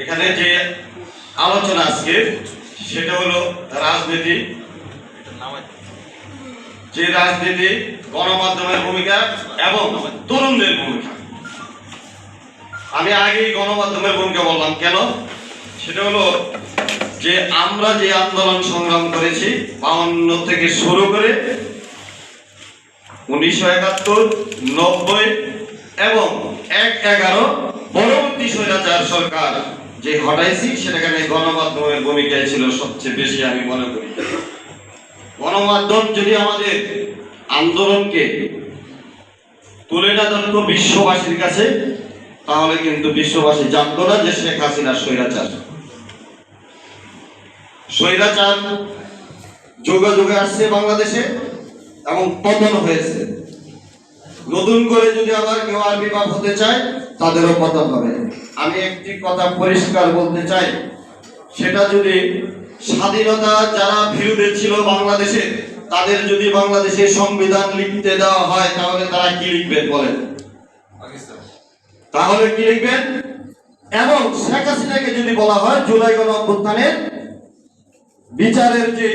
এখানে যে আলোচনা আজকে, সেটা হলো রাজনীতি। যে রাজনীতি গণমাধ্যমের ভূমিকা এবং তরুণদের ভূমিকা। আমি আগেই গণমাধ্যমের ভূমিকা বললাম, কেন? সেটা হলো যে আমরা যে আন্দোলন সংগ্রাম করেছি, বাউন্ন থেকে শুরু করে উনিশশো একাত্তর, নব্বই এবং এক এগারো পরবর্তী স্বৈরাচার সরকার যে হটাইছি সেটাখানে গণমাধ্যমের ভূমিকায় ছিল সবচেয়ে বেশি আমি মনে করি। গণমাধ্যম যদি আমাদের আন্দোলনকে তুলে না ধরতো বিশ্ববাসীর কাছে, তাহলে কিন্তু বিশ্ববাসী জানতো না যে শেখ হাসিনা স্বৈরাচার। স্বৈরাচার যুগে যুগে আসছে বাংলাদেশে এবং পতন হয়েছে। নতুন করে যদি আবার কেউ আবির্ভাব হতে চায় তাদেরও কথা হবে। আমি একটি কথা পরিষ্কার বলতে চাই। সেটা যদি স্বাধীনতা যারা বিরোধী ছিল বাংলাদেশে তাদের যদি বাংলাদেশের সংবিধান লিখতে দেওয়া হয় তাহলে তারা কি লিখবেন বলেন? তাহলে কি লিখবেন? এবং শেখ হাসিনাকে যদি বলা হয় জুলাই গণ অভ্যুত্থানের বিচারের যে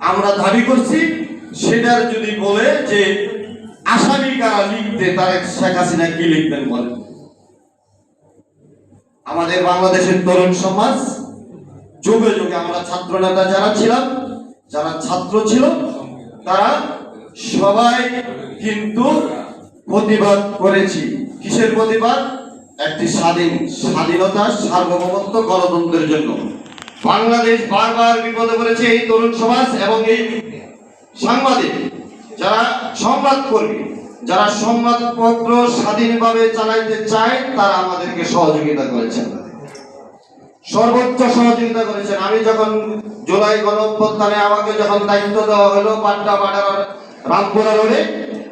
আমরা দাবি করছি সেটার যদি বলে যে আসামি কারা লিখতে তারা শেখ হাসিনা কি লিখবেন বলেন? আমাদের বাংলাদেশের তরুণ সমাজ, যুগে যুগে আমরা ছাত্র নেতা যারা ছিলাম, যারা ছাত্র ছিল, তারা সবাই কিন্তু প্রতিবাদ করেছি। কিসের প্রতিবাদ? একটি স্বাধীন স্বাধীনতা, সার্বভৌমত্ব গণতন্ত্রের জন্য। বাংলাদেশ বারবার বিপদে পড়েছে এই তরুণ সমাজ এবং এই সাংবাদিক। যারা সংবাদ কর্মী, যারা সংবাদপত্র স্বাধীনভাবে চালাইতে চায়, তারা আমাদেরকে সহযোগিতা করেছেন। সর্বোচ্চ সহযোগিতা করেছেন। আমি যখন জুলাই গণঅভ্যুত্থানে আমাকে যখন দায়িত্ব দেওয়া হলো পাট্টা পাটার রামপুরা রোডে,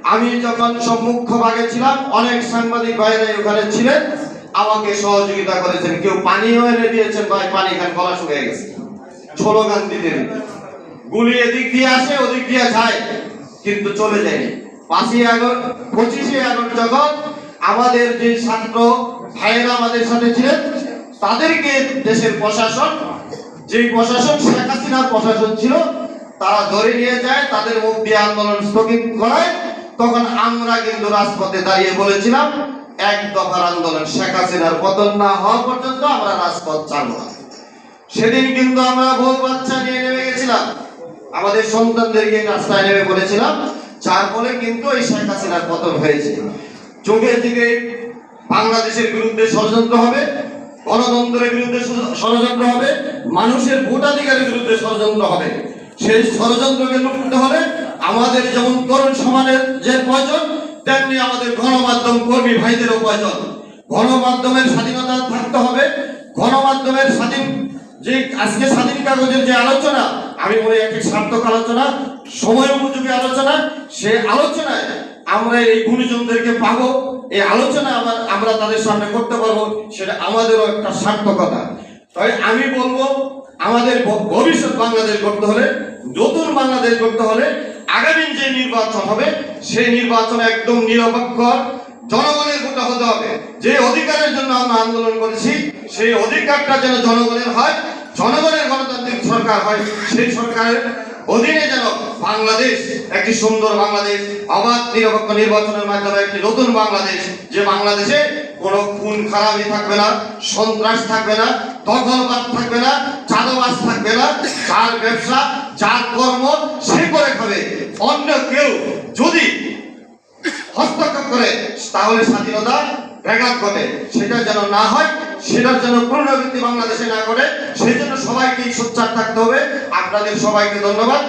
আমি যখন সম্মুখ ভাগে ছিলাম, অনেক সাংবাদিক ভাইরা ওখানে ছিলেন। আমাকে সহযোগিতা করেছেন। কেউ পানিও এনে দিয়েছেন ভাই, পানি খান, গলা শুকিয়ে গেছে। স্লোগান গান দিতে। গুলি এদিক দিয়ে আসে, ওদিক দিয়ে যায়। কিন্তু চলে যায়নি। পাঁচই আগস্ট, পঁচিশে আগস্ট যখন আমাদের যে ছাত্র ভাইয়েরা আমাদের সাথে ছিলেন, তাদেরকে দেশের প্রশাসন যে প্রশাসন, শেখ হাসিনার প্রশাসন ছিল, তারা ধরে নিয়ে যায়, তাদের মুখ দিয়ে আন্দোলন স্থগিত করায়। তখন আমরা কিন্তু রাজপথে দাঁড়িয়ে বলেছিলাম, এক দফার আন্দোলন শেখ হাসিনার পতন না হওয়া পর্যন্ত আমরা রাজপথ না। সেদিন কিন্তু আমরা বউ বাচ্চা নিয়ে নেমে গেছিলাম। আমাদের সন্তানদেরকে রাস্তায় নেমে পড়েছিলাম যার ফলে কিন্তু এই শেখ হাসিনার পতন হয়েছে। যুগে দিকে বাংলাদেশের বিরুদ্ধে ষড়যন্ত্র হবে, গণতন্ত্রের বিরুদ্ধে ষড়যন্ত্র হবে, মানুষের ভোটাধিকারের বিরুদ্ধে ষড়যন্ত্র হবে। সেই ষড়যন্ত্রকে লুকতে হলে আমাদের যেমন তরুণ সমাজের যে প্রয়োজন, তেমনি আমাদের গণমাধ্যম কর্মী ভাইদেরও প্রয়োজন। গণমাধ্যমের স্বাধীনতা থাকতে হবে, গণমাধ্যমের স্বাধীন যে আজকে স্বাধীন কাগজের যে আলোচনা, আমি মনে একটি সার্থক আলোচনা, সময় উপযোগী আলোচনা, সে আলোচনায় আমরা এই গুণীজনদেরকে পাবো, এই আলোচনা আবার আমরা তাদের সামনে করতে পারব, সেটা আমাদেরও একটা সার্থকতা। তাই আমি বলব, আমাদের ভবিষ্যৎ বাংলাদেশ করতে হলে, নতুন বাংলাদেশ করতে হলে, আগামী যে নির্বাচন হবে, সেই নির্বাচন একদম নিরপেক্ষ জনগণের ভোটে হতে হবে। যে অধিকারের জন্য আমরা আন্দোলন করেছি, সেই অধিকারটা যেন জনগণের হয়, জনগণের গণতান্ত্রিক সরকার হয়, সেই সরকারের অধীনে যেন বাংলাদেশ, একটি সুন্দর বাংলাদেশ অবাধ নিরপেক্ষ নির্বাচনের মাধ্যমে একটি নতুন বাংলাদেশ, যে বাংলাদেশে কোনো খুন খারাপই থাকবে না, সন্ত্রাস থাকবে না, দখলবাদ থাকবে না, চাঁদাবাজ থাকবে না, যার ব্যবসা, যার কর্ম সে করে খাবে। অন্য কেউ যদি হস্তক্ষেপ করে, তাহলে স্বাধীনতা ব্যাঘাত ঘটে। সেটা যেন না হয়, সেটার জন্য পুনরাবৃত্তি বাংলাদেশে না করে সেই জন্য সবাইকে সোচ্চার থাকতে হবে। আপনাদের সবাইকে ধন্যবাদ।